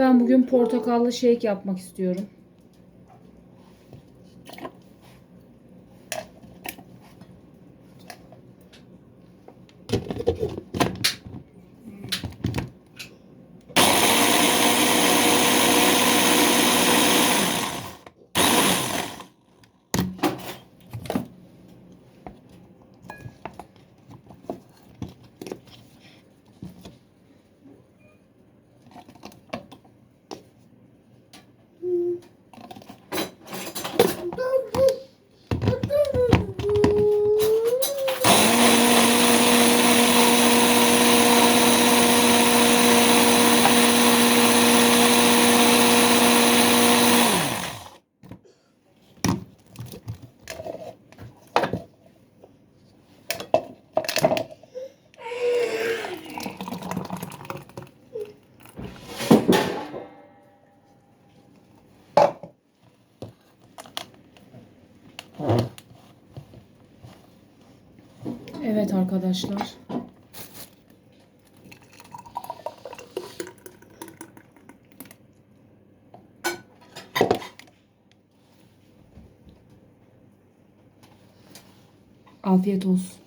Ben bugün portakallı shake yapmak istiyorum. Evet arkadaşlar. Afiyet olsun.